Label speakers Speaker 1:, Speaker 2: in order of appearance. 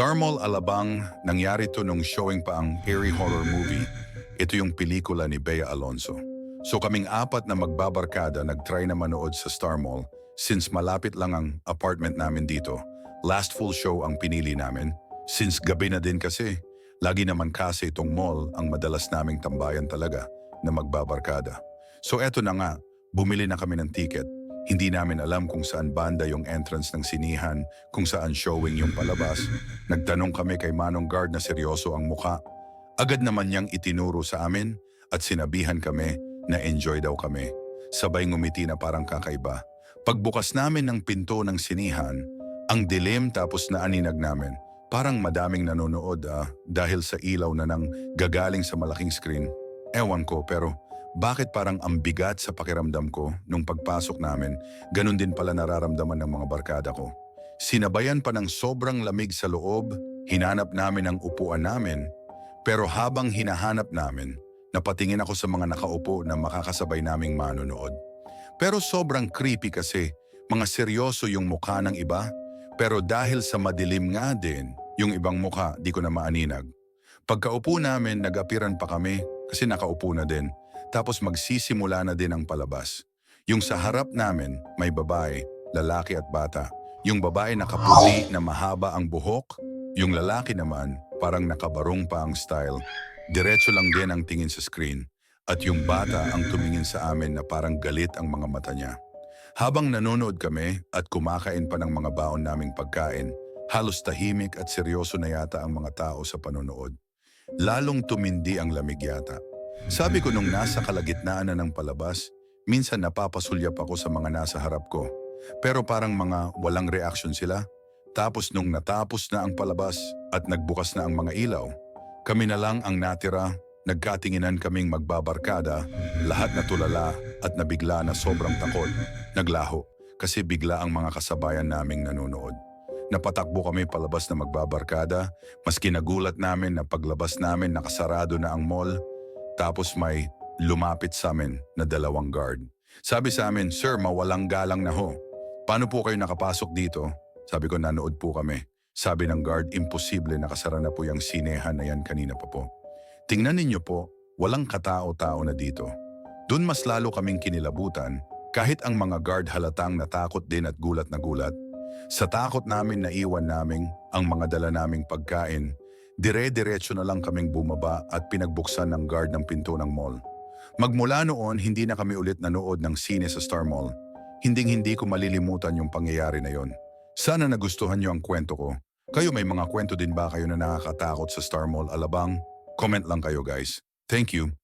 Speaker 1: Star Mall Alabang, nangyari to nung showing pa ang Harry Horror Movie. Ito yung pelikula ni Bea Alonso. So kaming apat na magbabarkada nag-try na manood sa Star Mall since malapit lang ang apartment namin dito. Last full show ang pinili namin. Since gabi na din kasi, lagi naman kasi itong mall ang madalas naming tambayan talaga na magbabarkada. So eto na nga, bumili na kami ng ticket. Hindi namin alam kung saan banda yung entrance ng sinihan, kung saan showing yung palabas. Nagtanong kami kay Manong Guard na seryoso ang muka. Agad naman niyang itinuro sa amin at sinabihan kami na enjoy daw kami. Sabay ngumiti na parang kakaiba. Pagbukas namin ng pinto ng sinihan, ang dilim tapos naaninag namin. Parang madaming nanonood ah, dahil sa ilaw na nang gagaling sa malaking screen. Ewan ko pero bakit parang ang bigat sa pakiramdam ko nung pagpasok namin, ganun din pala nararamdaman ng mga barkada ko. Sinabayan pa ng sobrang lamig sa loob, hinanap namin ang upuan namin, pero habang hinahanap namin, napatingin ako sa mga nakaupo na makakasabay naming manonood. Pero sobrang creepy kasi, mga seryoso yung mukha ng iba, pero dahil sa madilim nga din, yung ibang mukha di ko na maaninag. Pagkaupo namin, nag-apiran pa kami kasi nakaupo na din. Tapos magsisimula na din ang palabas. Yung sa harap namin, may babae, lalaki at bata. Yung babae nakaputi na mahaba ang buhok, yung lalaki naman parang nakabarong pa ang style. Diretso lang din ang tingin sa screen. At yung bata ang tumingin sa amin na parang galit ang mga mata niya. Habang nanonood kami at kumakain pa ng mga baon naming pagkain, halos tahimik at seryoso na yata ang mga tao sa panonood. Lalong tumindi ang lamig yata. Sabi ko nung nasa kalagitnaan na ng palabas, minsan napapasulyap ako sa mga nasa harap ko. Pero parang mga walang reaksyon sila. Tapos nung natapos na ang palabas at nagbukas na ang mga ilaw, kami na lang ang natira, nagkatinginan kaming magbabarkada, lahat na tulala at nabigla na sobrang takot. Naglaho kasi bigla ang mga kasabayan naming nanonood. Napatakbo kami palabas na magbabarkada, maski nagulat namin na paglabas namin nakasarado na ang mall, tapos may lumapit sa amin na dalawang guard. Sabi sa amin, Sir, mawalang galang na ho. Paano po kayo nakapasok dito? Sabi ko, nanood po kami. Sabi ng guard, imposible nakasara na po yung sinehan na yan kanina pa po. Tingnan ninyo po, walang katao-tao na dito. Doon mas lalo kaming kinilabutan kahit ang mga guard halatang natakot din at gulat na gulat. Sa takot namin naiwan naming ang mga dala naming pagkain, dire-diretso na lang kaming bumaba at pinagbuksan ng guard ng pinto ng mall. Magmula noon, hindi na kami ulit nanood ng sine sa Star Mall. Hinding-hindi ko malilimutan yung pangyayari na yon. Sana nagustuhan niyo ang kwento ko. Kayo may mga kwento din ba kayo na nakakatakot sa Star Mall Alabang? Comment lang kayo guys. Thank you.